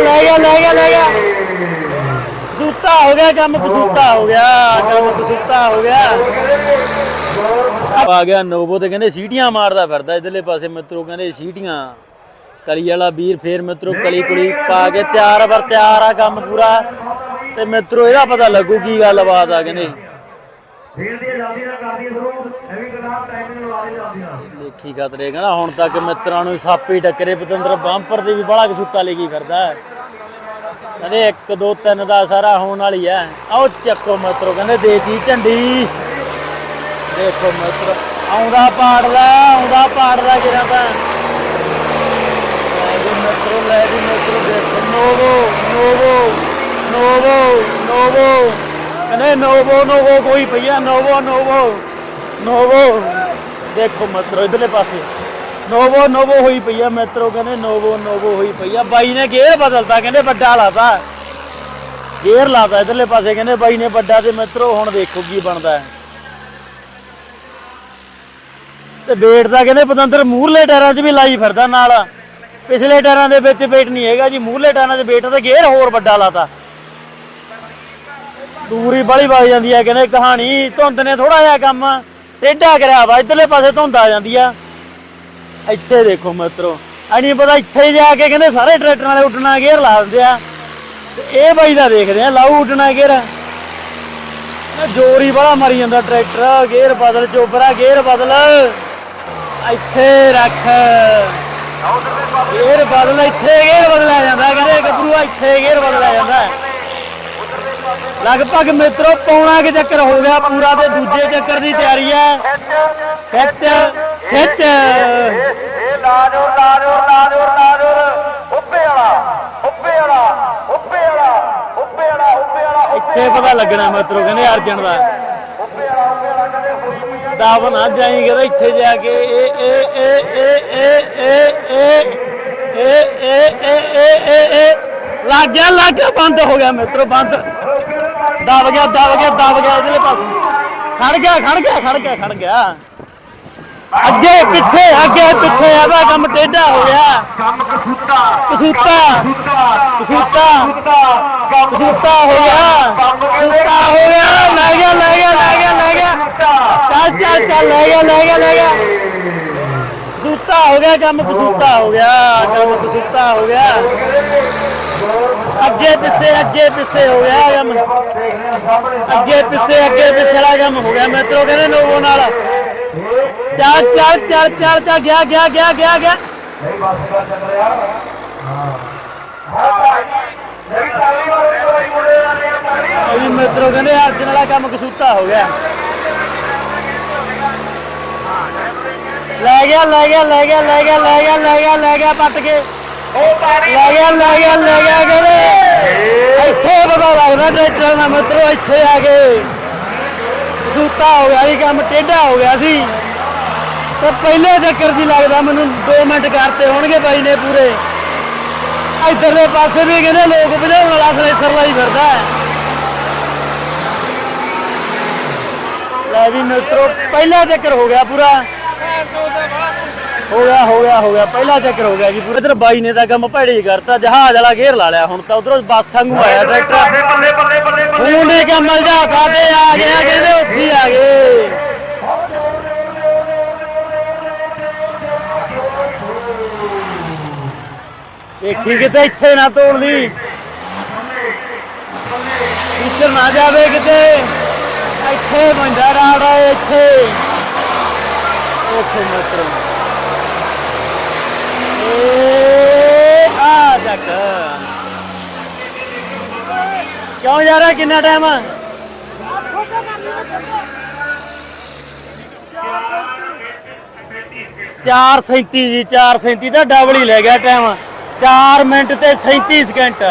ਲੈ ਗਿਆ ਲੈ ਗਿਆ ਲੈ ਗਿਆ। ਕਸੂਤਾ ਹੋ ਗਿਆ ਕੰਮ ਕਸੂਤਾ ਹੋ ਗਿਆ ਕੰਮ ਕਸੂਤਾ ਹੋ ਗਿਆ। ਆ ਗਿਆ ਨੋਬੋ ਤੇ ਕਹਿੰਦੇ ਸੀਟੀਆਂ ਮਾਰਦਾ ਫਿਰਦਾ ਇਧਰਲੇ ਪਾਸੇ ਮਿੱਤਰੋ, ਕਹਿੰਦੇ ਸੀਟੀਆਂ। ਕਲੀ ਵਾਲਾ ਵੀਰ ਫੇਰ ਮਿੱਤਰੋ, ਕਲੀ ਕੁਲੀ ਪਾ ਕੇ ਤਿਆਰ ਵਰ ਤਿਆਰ ਆ ਕੰਮ ਪੂਰਾ। ਤੇ ਮਿੱਤਰੋ, ਇਹਦਾ ਪਤਾ ਲੱਗੂ ਕੀ ਗੱਲਬਾਤ ਆ, ਕਹਿੰਦੇ। ਫੇਰ ਦੀਆਂ ਜਾਂਦੀਆਂ, ਕਰਦੀਆਂ ਸ਼ੁਰੂ। ਐਵੇਂ ਕਰਾ ਟਾਈਮਿੰਗ ਲਵਾ ਦੇ ਜਾਂਦੀਆਂ ਲੇਖੀ ਕਤਰੇ, ਕਹਿੰਦਾ ਹੁਣ ਤੱਕ ਮਿੱਤਰਾਂ ਨੂੰ ਸਾਪੀ ਟੱਕਰੇ, ਪਤੰਦਰ ਬੰਪਰ ਦੀ ਵੀ ਬੜਾ ਕਸੂਤਾ ਲੈ ਕੇ ਫਿਰਦਾ ਕਹਿੰਦੇ 1 2 3 ਦਾ ਸਾਰਾ ਹੋਣ ਵਾਲੀ ਐ ਆਓ ਚੱਕੋ ਮਿੱਤਰੋ, ਕਹਿੰਦੇ ਦੇਤੀ ਝੰਡੀ। ਦੇਖੋ ਮਿੱਤਰ, ਆਉਂਦਾ ਪਾੜਦਾ ਆਉਂਦਾ ਪਾੜਦਾ ਕਿਰਾਂ ਤਾਂ। ਲੈ ਵੀ ਮਿੱਤਰੋ, ਲੈ ਵੀ ਮਿੱਤਰੋ, ਦੇਖੋ, ਨੋਵੋ ਨੋਵੋ ਨੋਵੋ ਨੋਵੋ। ਕਹਿੰਦੇ ਨੋਵੋ ਨੋਵੋ, ਕੋਈ ਭਈਆ, ਨੋਵੋ ਨੋਵੋ ਨੋਵੋ। ਦੇਖੋ ਮਿੱਤਰੋ, ਇਧਰਲੇ ਪਾਸੇ। ਨੋਵੋ ਨੋਵੋ ਹੋਈ ਪਈਆ ਆ ਮਿੱਤਰੋ, ਕਹਿੰਦੇ ਨੋਵੋ ਨੋਵੋ ਹੋਈ ਪਈ ਆ। ਬਾਈ ਨੇ ਗੇਅਰ ਬਦਲਤਾ, ਕਹਿੰਦੇ ਵੱਡਾ ਲਾਤਾ। ਗੇਅਰ ਲਾਤਾ ਇਧਰਲੇ ਪਾਸੇ, ਕਹਿੰਦੇ ਬਾਈ ਨੇ ਵੱਡਾ ਤੇ ਮਿੱਤਰੋ, ਹੁਣ ਦੇਖੋ ਕੀ ਬਣਦਾ ਹੈ। ਤੇ ਵੇਟ ਦਾ ਕਹਿੰਦੇ ਪਤੰਦਰ ਮੂਹਰਲੇ ਟਾਇਰਾਂ 'ਚ ਵੀ ਲਾਈ ਫਿਰਦਾ ਨਾਲ। ਪਿਛਲੇ ਟਾਇਰਾਂ ਦੇ ਵਿੱਚ ਵੇਟ ਨਹੀਂ ਹੈਗਾ ਜੀ, ਮੂਹਰਲੇ ਟਾਇਰਾਂ 'ਚ ਵੇਟ ਤੇ ਗੇਅਰ ਹੋਰ ਵੱਡਾ ਲਾਤਾ। ਦੂਰੀ ਬੜੀ ਵਗ ਜਾਂਦੀ ਹੈ ਕਹਿੰਦੇ ਕਹਾਣੀ, ਧੁੰਦ ਨੇ ਥੋੜਾ ਜਿਹਾ ਕੰਮ ਟੇਢਾ ਕਰਿਆ ਵਾ, ਇਧਰਲੇ ਪਾਸੇ ਧੁੰਦ ਆ ਜਾਂਦੀ ਆ। ਇੱਥੇ ਦੇਖੋ ਮਿੱਤਰੋ, ਐਨੀ ਪਤਾ ਇੱਥੇ ਹੀ ਜਾ ਕੇ ਕਹਿੰਦੇ ਸਾਰੇ ਟਰੈਕਟਰਾਂ ਵਾਲੇ ਉੱਡਣਾ ਗੇਅਰ ਲਾ ਦਿੰਦੇ ਆ। ਇਹ ਬਾਈ ਦਾ ਦੇਖਦੇ ਆ, ਲਾਊ ਉੱਡਣਾ ਗੇਅਰ। ਇਹ ਬੜਾ ਮਾਰੀ ਜਾਂਦਾ ਟਰੈਕਟਰ, ਗੇਅਰ ਬਦਲ ਚੋਪਰਾ ਗੇਅਰ ਬਦਲ। ਇੱਥੇ ਰੱਖ। ਗੇਅਰ ਬਦਲ, ਇੱਥੇ ਗੇਅਰ ਬਦਲਿਆ ਜਾਂਦਾ, ਕਹਿੰਦੇ ਗੱਭਰੂਆ ਇੱਥੇ ਗੇਅਰ ਬਦਲਿਆ ਜਾਂਦਾ। ਲਗਭਗ ਮਿੱਤਰੋ ਪੌਣਾ ਕਿ ਚੱਕਰ ਹੋ ਗਿਆ ਪੂਰਾ ਤੇ ਦੂਜੇ ਚੱਕਰ ਦੀ ਤਿਆਰੀ ਹੈ ਖਿੱਚ ਖਿੱਚ ਇਹ ਲਾ ਦਿਓ ਲਾ ਦਿਓ ਲਾ ਦਿਓ ਲਾ ਦਿਓ ਉੱਪੇ ਵਾਲਾ ਉੱਪੇ ਵਾਲਾ ਉੱਪੇ ਵਾਲਾ ਉੱਪੇ ਵਾਲਾ ਉੱਪੇ ਵਾਲਾ ਇੱਥੇ ਪਤਾ ਲੱਗਣਾ ਮਿੱਤਰੋ ਕਹਿੰਦੇ ਅਰਜਨ ਦਾ ਉੱਪੇ ਵਾਲਾ ਉੱਪੇ ਵਾਲਾ ਕਦੇ ਹੋਈ ਪਈ ਆ ਦਬ ਨਾ ਜਾਈ ਕਹਿੰਦਾ ਇੱਥੇ ਜਾ ਕੇ ਇਹ ਇਹ ਇਹ ਇਹ ਇਹ ਇਹ ਇਹ ਇਹ ਇਹ ਇਹ ਇਹ ਇਹ ਲੱਗ ਗਿਆ ਲੱਗ ਗਿਆ ਬੰਦ ਹੋ ਗਿਆ ਮਿੱਤਰੋ ਬੰਦ ਦਬ ਗਿਆ ਦਬ ਗਿਆ ਦਬ ਗਿਆ ਇਧਰਲੇ ਪਾਸੇ ਖੜ ਗਿਆ ਖੜ ਗਿਆ ਖੜ ਗਿਆ ਖੜ ਗਿਆ ਅੱਗੇ ਪਿੱਛੇ ਅੱਗੇ ਪਿੱਛੇ ਇਹਦਾ ਕੰਮ ਟੇਢਾ ਹੋ ਗਿਆ ਕੰਮ ਕਸੂਤਾ ਕਸੂਤਾ ਕਸੂਤਾ ਕਸੂਤਾ ਕਸੂਤਾ ਹੋ ਗਿਆ ਕਸੂਤਾ ਹੋ ਗਿਆ ਲੈ ਗਿਆ ਲੈ ਗਿਆ ਲੈ ਗਿਆ ਲੈ ਗਿਆ ਚੱਲ ਚੱਲ ਚੱਲ ਲੈ ਗਿਆ ਲੈ ਗਿਆ ਲੈ ਗਿਆ ਕਸੂਤਾ ਹੋ ਗਿਆ ਕੰਮ ਕਸੂਤਾ ਹੋ ਗਿਆ ਕੰਮ ਕਸੂਤਾ ਹੋ ਗਿਆ ਅੱਗੇ ਪਿੱਛੇ ਅੱਗੇ ਪਿੱਛੇ ਹੋ ਗਿਆ ਕੰਮ ਅੱਗੇ ਪਿੱਛੇ ਅੱਗੇ ਪਿੱਛੇ ਵਾਲਾ ਕੰਮ ਹੋ ਗਿਆ ਮੈਟਰੋ ਕਹਿੰਦੇ ਨੋਵੋ ਨਾਲ। ਚੱਲ ਚੱਲ ਚੱਲ ਚੱਲ ਚੱਲ, ਗਿਆ ਗਿਆ ਗਿਆ ਗਿਆ ਗਿਆ। ਨਹੀਂ ਬਸ ਕਰ ਚੱਲ ਰਿਹਾ ਹਾਂ ਇਹ ਮਿੱਤਰੋ ਕਹਿੰਦੇ ਅਰਜਨ ਵਾਲਾ ਕੰਮ ਕਸੂਤਾ ਹੋ ਗਿਆ। ਲੈ ਗਿਆ ਲੈ ਗਿਆ ਲੈ ਗਿਆ ਲੈ ਗਿਆ ਲੈ ਗਿਆ ਲੈ ਗਿਆ ਲੈ ਗਿਆ ਪੱਟ ਕੇ। ਉਹ ਪਾਣੀ ਲੈ ਗਿਆ ਲੈ ਗਿਆ ਲੈ ਗਿਆ ਇੱਥੇ ਲੱਗਦਾ ਟਰੈਕਟਰ ਦਾ ਮਿੱਤਰੋ ਇੱਥੇ ਆ ਗਏ ਕਸੂਤਾ ਹੋ ਗਿਆ ਸੀ ਕੰਮ ਟੇਢਾ ਹੋ ਗਿਆ ਸੀ। ਤੇ ਪਹਿਲੇ ਚੱਕਰ ਦੀ ਲੱਗਦਾ ਮੈਨੂੰ 2 ਮਿੰਟ ਕਰਤੇ ਹੋਣਗੇ ਬਾਈ ਨੇ ਪੂਰੇ। ਇੱਧਰਲੇ ਪਾਸੇ ਵੀ ਕਹਿੰਦੇ ਲੋਕ ਭਜਾਉਣ ਵਾਲਾ ਸਲੇਸਰ ਲਾਈ ਫਿਰਦਾ ਹੈ। ਲੈ ਵੀ ਮਿੱਤਰੋ, ਪਹਿਲਾ ਚੱਕਰ ਹੋ ਗਿਆ ਪੂਰਾ। ਹੋ ਗਿਆ ਹੋ ਗਿਆ ਹੋ ਗਿਆ। ਪਹਿਲਾ ਚੱਕਰ ਹੋ ਗਿਆ ਜੀ ਪੂਰੇ। ਇਧਰ ਬਾਈ ਨੇ ਤਾਂ ਕੰਮ ਭੈੜੀ ਕਰਤਾ ਜਹਾਜ਼ ਵਾਲਾ ਘੇਰ ਲਾ ਲਿਆ ਹੁਣ ਤਾਂ। ਉਧਰੋਂ ਬੱਸ ਵਾਂਗੂ ਆਇਆ ਟਰੈਕਟਰ। ਬੱਲੇ ਬੱਲੇ ਬੱਲੇ ਬੱਲੇ ਹੁਣ ਦੇ ਕੇ ਮਲਜਾ ਕਾਟੇ ਆ ਗਿਆ ਕਹਿੰਦੇ ਉੱਥੇ ਆ ਗਏ। ਦੇਖੀ ਕਿਤੇ ਇੱਥੇ ਨਾ ਤੋੜ ਲਈ। ਇੱਧਰ ਨਾ ਜਾਵੇ ਕਿਤੇ। ਇੱਥੇ ਬੰਦਾ ਰਾੜਾ ਇੱਥੇ। ਉੱਥੇ ਮਤਰੋ ਏ ਆ ਜੱਕ ਕਿਉਂ ਜਾ ਕਿੰਨਾ ਟਾਈਮ ਆ ਚਾਰ 37 ਜੀ 4 37 ਦਾ ਡਬਲ ਹੀ ਲੈ ਗਿਆ ਟਾਈਮ 4 ਮਿੰਟ ਤੇ 37 ਸਕਿੰਟ